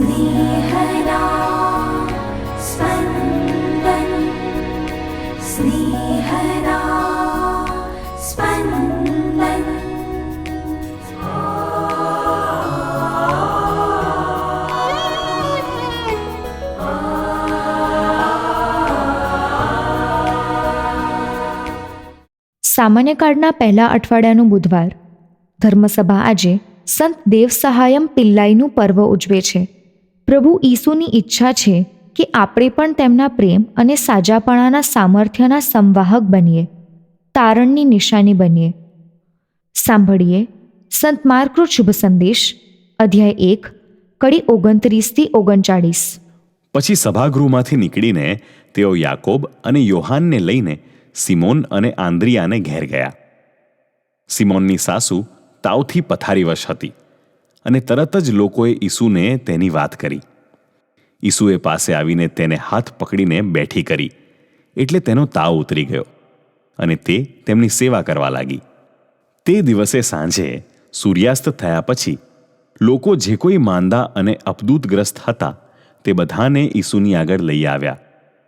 स्नेहदा स्पन्दन् स्नेहदा स्पन्दन् સામાન્ય કાળના પહેલા અઠવાડિયાનું બુધવાર ધર્મસભા આજે સંત દેવ સહાયમ પિલ્લાઈનું પર્વ ઉજવે છે પ્રભુ ઈસુની ઈચ્છા છે કે આપણે પણ તેમના પ્રેમ અને સાજાપણાના સામર્થ્યના સંવાહક બનીએ, તારણની નિશાની બનીએ. સાંભળીએ સંત માર્કનો શુભ સંદેશ, અધ્યાય એક, કડી ઓગણત્રીસથી ઓગણચાળીસ. પછી સભાગૃહમાંથી નીકળીને તેઓ યાકોબ અને યોહાનને લઈને સિમોન અને આંદ્રિયાને ઘેર ગયા. સિમોનની સાસુ તાવથી પથારીવશ હતી. અને તરત જ લોકોએ ઈસુને તેની વાત કરી. ઈસુએ પાસે આવીને તેને હાથ પકડીને બેઠી કરી, એટલે તેનો તાવ ઉતરી ગયો અને તે તેમની સેવા કરવા લાગી. તે દિવસે સાંજે સૂર્યાસ્ત થયા પછી લોકો જે કોઈ માંદા અને અપદૂતગ્રસ્ત હતા તે બધાને ઈસુની આગળ લઈ આવ્યા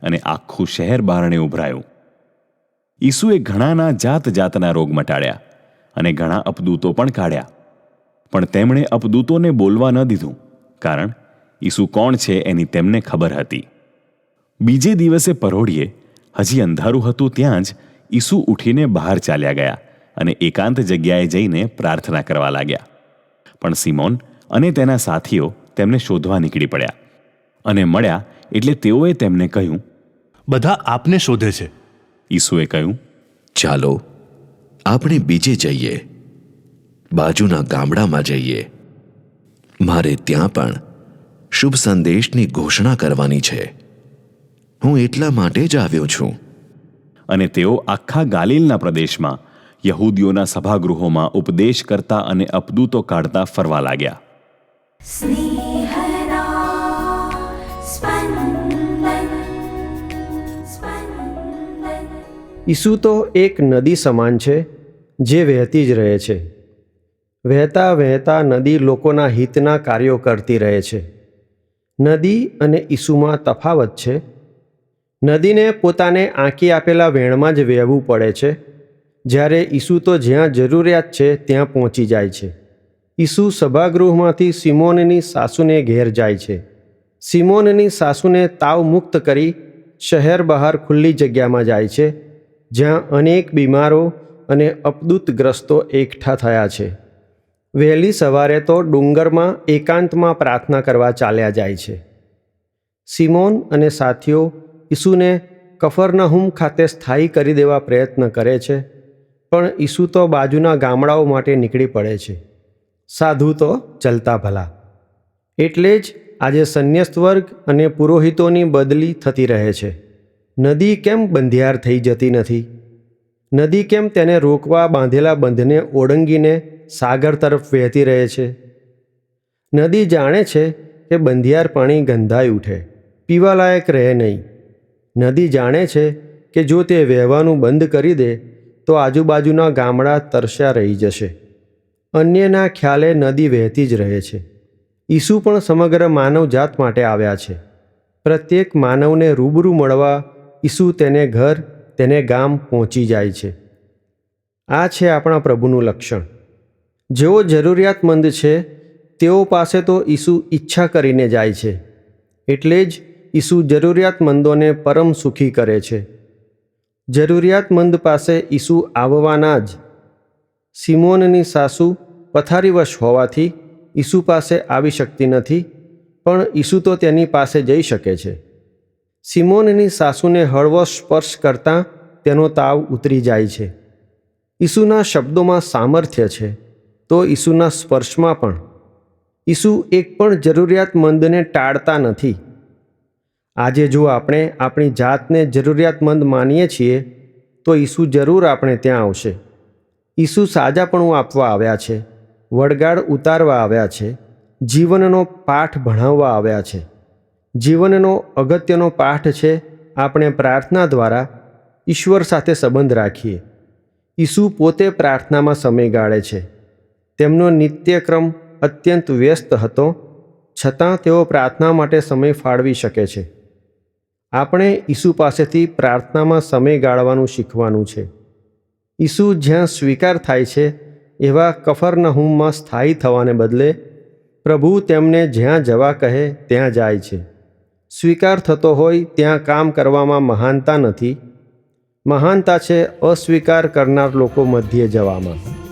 અને આખું શહેર બારણે ઉભરાયું. ઈસુએ ઘણાના જાત જાતના રોગ મટાડ્યા અને ઘણા અપદૂતો પણ કાઢ્યા. પણ તેમણે અપદૂતોને બોલવા ન દીધું કારણ ઈસુ કોણ છે એની તેમને ખબર હતી. બીજે દિવસે પરોઢીએ હજી અંધારું હતું ત્યાં જ ઈસુ ઉઠીને બહાર ચાલ્યા ગયા અને એકાંત જગ્યાએ જઈને પ્રાર્થના કરવા લાગ્યા. પણ સિમોન અને તેના સાથીઓ તેમને શોધવા નીકળી પડ્યા અને મળ્યા એટલે તેઓએ તેમને કહ્યું બધા આપને શોધે છે. ઈસુએ કહ્યું ચાલો આપણે બીજે જઈએ. બાજુના ગામડામાં જઈએ. મારે ત્યાં પણ શુભ સંદેશની ઘોષણા કરવાની છે. હું એટલા માટે જ આવ્યો છું. અને તેઓ આખા ગાલિલના પ્રદેશમાં યહૂદીઓના સભાગૃહોમાં ઉપદેશ કરતા અને અપદૂતો કાઢતા ફરવા લાગ્યા. ઈસુ તો એક નદી સમાન છે જે વહેતી જ રહે છે. વહેતા વહેતા નદી લોકોના હિતના કાર્યો કરતી રહે છે. નદી અને ઈસુમાં તફાવત છે. નદીને પોતાને આંકી આપેલા વેણમાં જ વહેવું પડે છે. જ્યારે ઈસુ તો જ્યાં જરૂરિયાત છે ત્યાં પહોંચી જાય છે. ઈસુ સભાગૃહમાંથી સિમોનની સાસુને ઘેર જાય છે. સિમોનની સાસુને તાવ મુક્ત કરી શહેર બહાર ખુલ્લી જગ્યામાં જાય છે, જ્યાં અનેક બીમારો અને અપદૂતગ્રસ્તો એકઠા થયા છે. વહેલી સવારે તો ડુંગરમાં એકાંતમાં પ્રાર્થના કરવા ચાલ્યા જાય છે. સિમોન અને સાથીઓ ઈસુને કફરનહુમ ખાતે સ્થાયી કરી દેવા પ્રયત્ન કરે છે, પણ ઈસુ તો બાજુના ગામડાઓ માટે નીકળી પડે છે. સાધુ તો ચલતા ભલા. એટલે જ આજે સંન્યસ્ત વર્ગ અને પુરોહિતોની બદલી થતી રહે છે. નદી કેમ બંધિયાર થઈ જતી નથી? નદી કેમ તેને રોકવા બાંધેલા બંધને ઓળંગીને સાગર તરફ વહેતી રહે છે. નદી જાણે છે કે બંધિયાર પાણી ગંધાઈ ઉઠે, પીવાલાયક રહે નહીં. નદી જાણે છે કે જો તે વહેવાનું બંધ કરી દે, તો આજુબાજુના ગામડા તરસ્યા રહી જશે. અન્યના ખ્યાલે નદી વહેતી જ રહે છે. ઈસુ પણ સમગ્ર માનવજાત માટે આવ્યા છે. પ્રત્યેક માનવને રૂબરૂ મળવા ઈસુ તેને ઘર, તેને ગામ પહોંચી જાય છે. આ છે આપણા પ્રભુનું લક્ષણ. જેઓ જરૂરિયાતમંદ છે, તેઓ પાસે તો ઈસુ ઈચ્છા કરીને જાય છે. એટલે જ ઈસુ જરૂરિયાતમંદોને પરમ સુખી કરે છે. જરૂરિયાતમંદ પાસે ઈસુ આવવાના જ. સિમોનની સાસુ પથારીવશ હોવાથી ઈસુ પાસે આવી શકતી નથી, પણ ઈસુ તો તેની પાસે જઈ શકે છે. સિમોનની સાસુને હળવો સ્પર્શ કરતાં તેનો તાવ ઉતરી જાય છે. ઈસુના શબ્દોમાં સામર્થ્ય છે. તો ઈસુના સ્પર્શમાં પણ. ઈસુ એક પણ જરૂરિયાતમંદને ટાળતા નથી. આજે જો આપણે આપણી જાતને જરૂરિયાતમંદ માનીએ છીએ, તો ઈસુ જરૂર આપણે ત્યાં આવશે. ઈસુ સાજાપણું આપવા આવ્યા છે વડગાડ ઉતારવા આવ્યા છે, જીવનનો પાઠ ભણાવવા આવ્યા છે. જીવનનો અગત્યનો પાઠ છે આપણે પ્રાર્થના દ્વારા ઈશ્વર સાથે સંબંધ રાખીએ. ઈસુ પોતે પ્રાર્થનામાં સમય ગાળે છે. તેમનો નિત્યક્રમ અત્યંત વ્યસ્ત હતો, છતાં તેઓ પ્રાર્થના માટે સમય ફાળવી શકે છે. આપણે ઈસુ પાસેથી પ્રાર્થનામાં સમય ગાળવાનું શીખવાનું છે. ઈસુ જ્યાં સ્વીકાર થાય છે, એવા કફરનહુમમાં સ્થાયી થવાને બદલે પ્રભુ તેમને જ્યાં જવા કહે ત્યાં જાય છે. સ્વીકાર થતો હોય ત્યાં કામ કરવામાં મહાનતા નથી. મહાનતા છે અસ્વીકાર કરનાર લોકો મધ્યે જવામાં.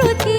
ত্রুটি